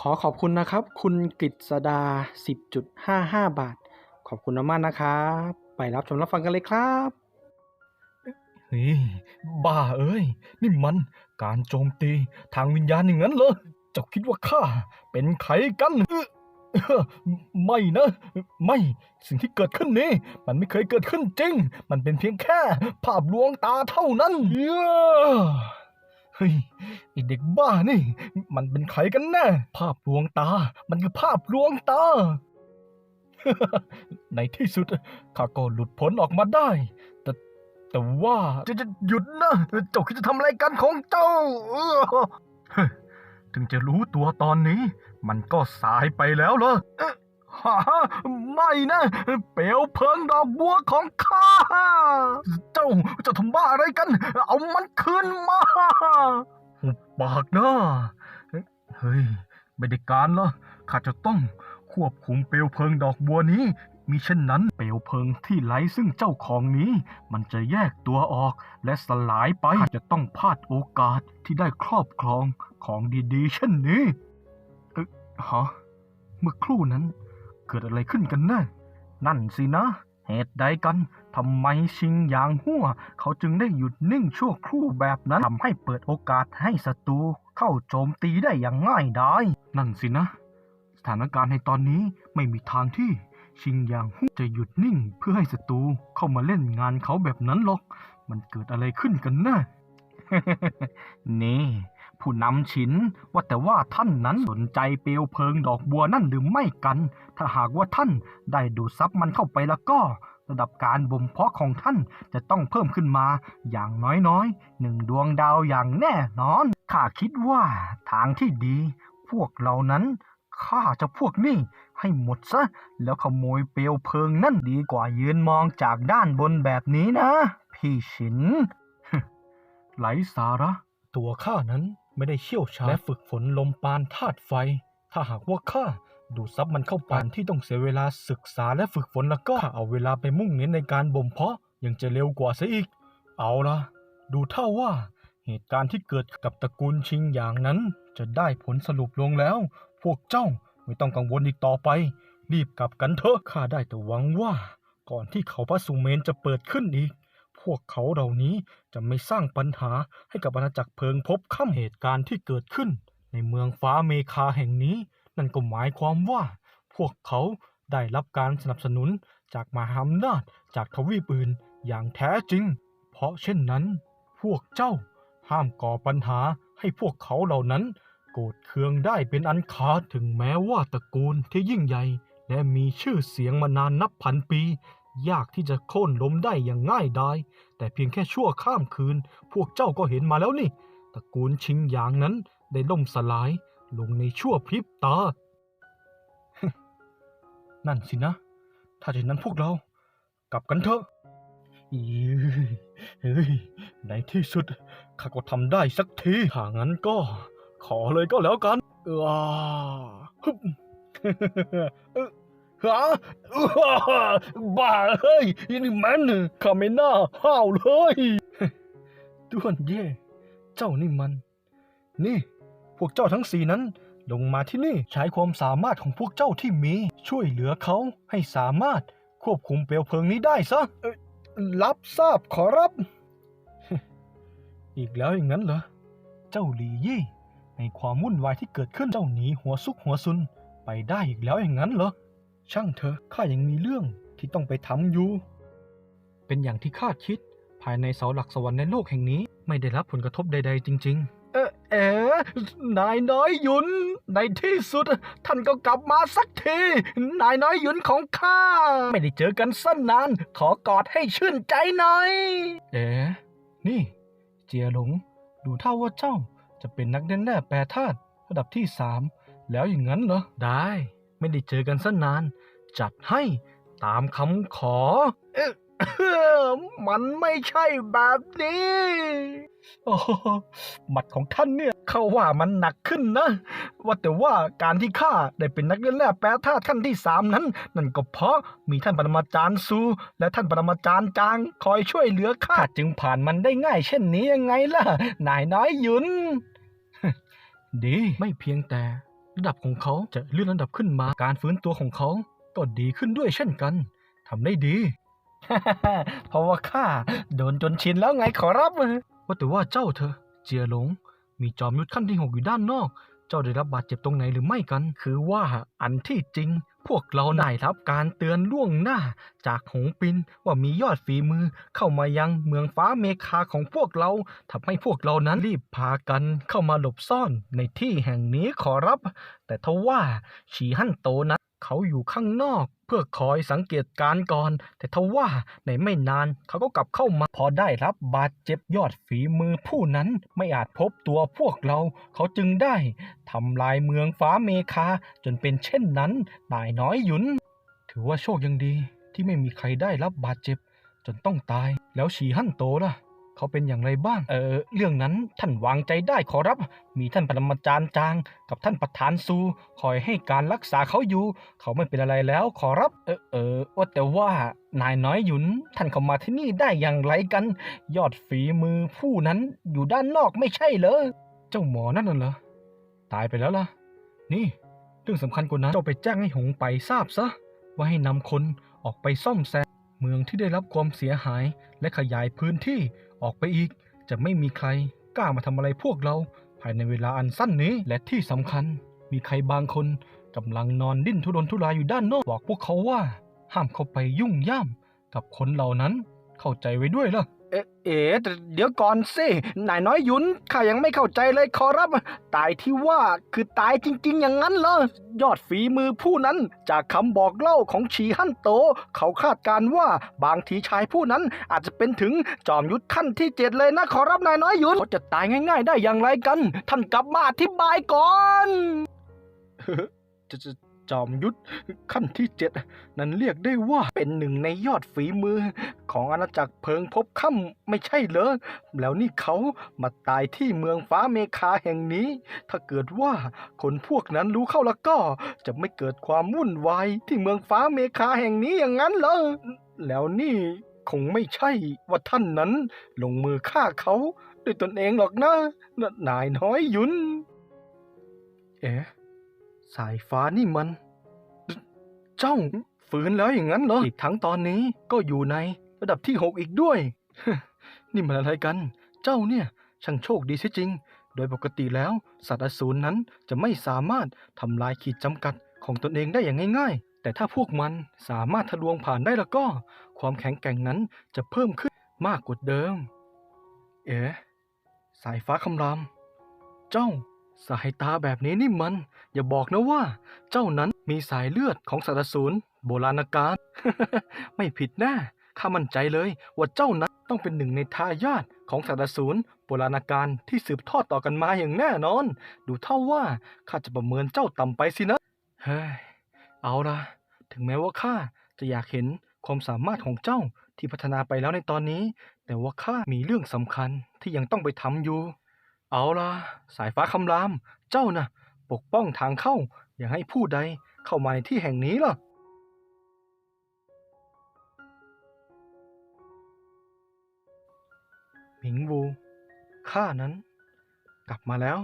ขอขอบคุณนะครับ คุณกฤษดา 10.55 บาท ขอบคุณมากๆนะครับ ไปรับชมรับฟังกันเลยครับเฮ้ยบ้าเอ้ย นี่มันการโจมตีทางวิญญาณอย่างนั้นเหรอเจ้าคิดว่าข้าเป็นใครกันเอ้อเอ้อไม่นะ ไม่สิ่งที่เกิดขึ้นนี้ มันไม่เคยเกิดขึ้นจริง มันเป็นเพียงแค่ ภาพลวงตาเท่านั้น เฮ้ยไอเด็กบ้านี่ มันเป็นใครกันแน่ภาพลวงตา มันคือภาพลวงตา ในที่สุดข้าก็หลุดพ้นออกมาได้ แต่แต่ว่าจะจะหยุดนะเจ้าคิดจะทำอะไรกันของเจ้าถึงจะรู้ตัวตอนนี้ มันก็สายไปแล้วเหรอ ฮะไม่นะ เปลวเพลิงดอกบัวของข้า เจ้าจะทำบ้าอะไรกัน เอามันคืนมาหุบปากนะเฮ้ย ไม่ได้การเหรอข้าจะต้องควบคุมเปลวเพลิงดอกบัวนี้ มิเช่นนั้นเปลวเพลิงที่ไร้ซึ่งเจ้าของนี้ มันจะแยกตัวออกและสลายไปข้าจะต้องพลาดโอกาสที่ได้ครอบครองของดีๆ เช่นนี้เอ๊ะฮะเมื่อครู่นั้น เกิดอะไรขึ้นกันแน่นั่นสินะ เหตุใดกันทำไมชิงยางหัวเขาจึงได้หยุดนิ่งชั่วครู่แบบนั้นทำให้เปิดโอกาสให้ศัตรูเข้าโจมตีได้อย่างง่ายดายนั่นสินะ สถานการณ์ในตอนนี้ไม่มีทางที่ชิงยางฮู้จะหยุดนิ่งเพื่อให้ศัตรูเข้ามาเล่นงานเขาแบบนั้นหรอก มันเกิดอะไรขึ้นกันแน่นี่ ผู้นำฉินว่าแต่ว่าท่านนั้นสนใจเปลวเพลิงดอกบัวนั่นหรือไม่กัน ถ้าหากว่าท่านได้ดูดซับมันเข้าไปแล้วก็ ระดับการบ่มเพาะของท่านจะต้องเพิ่มขึ้นมาอย่างน้อยๆหนึ่งดวงดาวอย่างแน่นอน ข้าคิดว่าทางที่ดี พวกเรานั้นฆ่าจะพวกนี้ให้หมดซะ แล้วขโมยเปลวเพลิงนั่นดีกว่ายืนมองจากด้านบนแบบนี้นะ พี่ฉินไหลสาระ ตัวข้านั้น ไม่ได้เชี่ยวชาญและฝึกฝนลมปานธาตุไฟ ถ้าหากว่าข้าดูซับมันเข้าไปที่ต้องเสียเวลาศึกษาและฝึกฝนแล้วก็ข้าเอาเวลาไปมุ่งเน้นในการบ่มเพาะยังจะเร็วกว่าซะอีก เอาละดูเท่าว่า เหตุการณ์ที่เกิดกับตระกูลชิงอย่างนั้น จะได้ผลสรุปลงแล้ว พวกเจ้าไม่ต้องกังวลอีกต่อไป รีบกลับกันเถอะข้าได้แต่หวังว่า ก่อนที่เขาพระสุเมนจะเปิดขึ้นอีก วกเขาเหล่านี้จะไม่สร้างปัญหาให้กับอาณาจักรเพิงพบค่ำเหตุการณ์ที่เกิดขึ้น ในเมืองฟ้าเมคาแห่งนี้ นั่นก็หมายความว่า พวกเขาได้รับการสนับสนุนจากมหาอำนาจจากทวีปอื่นอย่างแท้จริง เพราะเช่นนั้น พวกเจ้าห้ามก่อปัญหาให้พวกเขาเหล่านั้น โกรธเคืองได้เป็นอันขาดถึงแม้ว่าตระกูลที่ยิ่งใหญ่ และมีชื่อเสียงมานานนับพันปี ยากที่จะโค่นล้มได้อย่างง่ายดาย แต่เพียงแค่ชั่วข้ามคืน พวกเจ้าก็เห็นมาแล้วนี่ ตระกูลชิงหยางนั้นได้ล่มสลายลงในชั่วพริบตา นั่นสินะ ถ้าเช่นนั้นพวกเรา กลับกันเถอะเฮ้ย ในที่สุดข้าก็ทำได้สักที ถ้างั้นก็ ขอเลยก็แล้วกันว้าฮึบ ฮะบ้าเฮ้ยนี่มันข้าไม่น่าห้าวเลยด้วนเย่เจ้านี่มัน นี่ พวกเจ้าทั้งสี่นั้น ลงมาที่นี่ใช้ความสามารถของพวกเจ้าที่มี ช่วยเหลือเขาให้สามารถควบคุมเปลวเพลิงนี้ได้ซะรับทราบขอรับ อีกแล้วอย่างนั้นเหรอ เจ้าหลียี่ในความวุ่นวายที่เกิดขึ้นเจ้าหนีหัวซุกหัวซุนไปได้อีกแล้วอย่างนั้นเหรอ ช่างเถอะข้ายังมีเรื่องที่ต้องไปทำอยู่ เป็นอย่างที่คาดคิด ภายในเสาหลักสวรรค์ในโลกแห่งนี้ ไม่ได้รับผลกระทบใด ๆ จริง ๆ เออเอ๋นายน้อยหยุน ในที่สุด ท่านก็กลับมาสักที นายน้อยหยุนของข้า ไม่ได้เจอกันสั้นนาน ขอกอดให้ชื่นใจหน่อย เอ๋นี่ เจียหลง ดูเท่าว่าเจ้าจะเป็นนักแน่แน่แปรธาตุระดับที่สามแล้วอย่างนั้นเหรอ ได้ ไม่ได้เจอกันสั้นนาน จัดให้ตามคำขอ มันไม่ใช่แบบนี้โอ้หมัดของท่านเนี่ยเขาว่ามันหนักขึ้นนะ ว่าแต่ว่าการที่ข้าได้เป็นนักเล่นแร่แปรธาตุขั้นที่สามนั้น นั่นก็เพราะมีท่านปรมาจารย์ซู และท่านปรมาจารย์จางคอยช่วยเหลือข้าจึงผ่านมันได้ง่ายเช่นนี้ยังไงล่ะ นายน้อยยุน ดีไม่เพียงแต่ ระดับของเขาจะเลื่อนระดับขึ้นมา การฟื้นตัวของเขาก็ดีขึ้นด้วยเช่นกัน ทำได้ดี เพราะว่าข้าโดนจนชินแล้วไงขอรับว่าแต่ว่าเจ้าเธอ เจียหลง มีจอมยุทธขั้นที่หกอยู่ด้านนอก เจ้าได้รับบาดเจ็บตรงไหนหรือไม่กัน คือว่าอันที่จริง พวกเราได้รับการเตือนล่วงหน้า จากหงปินว่ามียอดฝีมือเข้ามายังเมืองฟ้าเมคาของพวกเราทำให้พวกเรานั้นรีบพากันเข้ามาหลบซ่อนในที่แห่งนี้ขอรับ แต่ทว่าฉีฮั่นโตนั้น เขาอยู่ข้างนอก เพื่อคอยสังเกตการณ์ก่อน แต่ทว่าในไม่นานเขาก็กลับเข้ามา พอได้รับบาดเจ็บยอดฝีมือผู้นั้นไม่อาจพบตัวพวกเรา เขาจึงได้ทำลายเมืองฟ้าเมคาจนเป็นเช่นนั้นนายน้อยหยุน ถือว่าโชคยังดีที่ไม่มีใครได้รับบาดเจ็บ จนต้องตาย แล้วฉีฮั่นโตล่ะ เขาเป็นอย่างไรบ้าง เออ เรื่องนั้นท่านวางใจได้ขอรับ มีท่านปรมาจารย์จาง กับท่านประธานซู คอยให้การรักษาเขาอยู่ เขาไม่เป็นอะไรแล้วขอรับ เออเออว่าแต่ว่านายน้อยหยุน ท่านเข้ามาที่นี่ได้อย่างไรกัน ยอดฝีมือผู้นั้นอยู่ด้านนอกไม่ใช่เหรอ เจ้าหมอนั่นน่ะเหรอ ตายไปแล้วล่ะ นี่ เรื่องสำคัญกว่านั้นเจ้าไปแจ้งให้หงไปทราบซะ ว่าให้นำคนออกไปซ่อมแซมเมืองที่ได้รับความเสียหายและขยายพื้นที่ออกไปอีก จะไม่มีใครกล้ามาทำอะไรพวกเรา ภายในเวลาอันสั้นนี้และที่สำคัญ มีใครบางคนกำลังนอนดิ้นทุรนทุรายอยู่ด้านนอกบอกพวกเขาว่า ห้ามเข้าไปยุ่งย่ามกับคนเหล่านั้น เข้าใจไว้ด้วยล่ะ เออแต่เดี๋ยวก่อนสินายน้อยยุนข้ายังไม่เข้าใจเลยขอรับ ตายที่ว่าคือตายจริง ๆ อย่างนั้นเหรอยอดฝีมือผู้นั้น จากคำบอกเล่าของชีฮั่นโต เขาคาดการว่าบางทีชายผู้นั้นอาจจะเป็นถึงจอมยุทธขั้นที่เจ็ดเลยนะขอรับนายน้อยยุนเขาจะตายง่าย ๆ ได้อย่างไรกัน ท่านกลับมาอธิบายก่อน จอมยุทธขั้นที่เจ็ดนั้นเรียกได้ว่าเป็นหนึ่งในยอดฝีมือ ของอาณาจักรเพิงพบค่ำไม่ใช่เหรอแล้วนี่เขามาตายที่เมืองฟ้าเมคาแห่งนี้ ถ้าเกิดว่าคนพวกนั้นรู้เข้าแล้วก็ จะไม่เกิดความวุ่นวายที่เมืองฟ้าเมคาแห่งนี้อย่างนั้นเหรอแล้วนี่คงไม่ใช่ว่าท่านนั้น ลงมือฆ่าเขาด้วยตนเองหรอกนะนายน้อยยุนเอ๊ะ สายฟ้านี่มัน เจ้าฝืนแล้วอย่างนั้นเหรอ อีกทั้งตอนนี้ก็อยู่ในระดับที่หกอีกด้วย นี่มันอะไรกัน เจ้าเนี่ย ช่างโชคดีเสียจริง โดยปกติแล้ว สัตว์อสูรนั้นจะไม่สามารถทำลายขีดจำกัดของตนเองได้อย่างง่าย ๆ แต่ถ้าพวกมันสามารถทะลวงผ่านได้แล้วก็ ความแข็งแกร่งนั้นจะเพิ่มขึ้นมากกว่าเดิม เอ๋ สายฟ้าคำราม เจ้า สายตาแบบนี้นี่มัน อย่าบอกนะว่า เจ้านั้นมีสายเลือดของสัตว์สูรโบราณกาล ไม่ผิดแน่ข้ามั่นใจเลยว่าเจ้านั้นต้องเป็นหนึ่งในทายาทของสัตว์สูรโบราณกาลที่สืบทอดต่อกันมาอย่างแน่นอน ดูเท่าว่าข้าจะประเมินเจ้าต่ำไปสินะเฮ้ยเอาละถึงแม้ว่าข้าจะอยากเห็นความสามารถของเจ้าที่พัฒนาไปแล้วในตอนนี้ แต่ว่าข้ามีเรื่องสำคัญที่ยังต้องไปทำอยู่ เอาล่ะ สายฟ้าคำราม เจ้านะ่ะ ปกป้องทางเข้า อย่าให้ผู้ใดเข้ามาในที่แห่งนี้ล่ะ หมิงวู ข้านั้น กลับมาแล้ว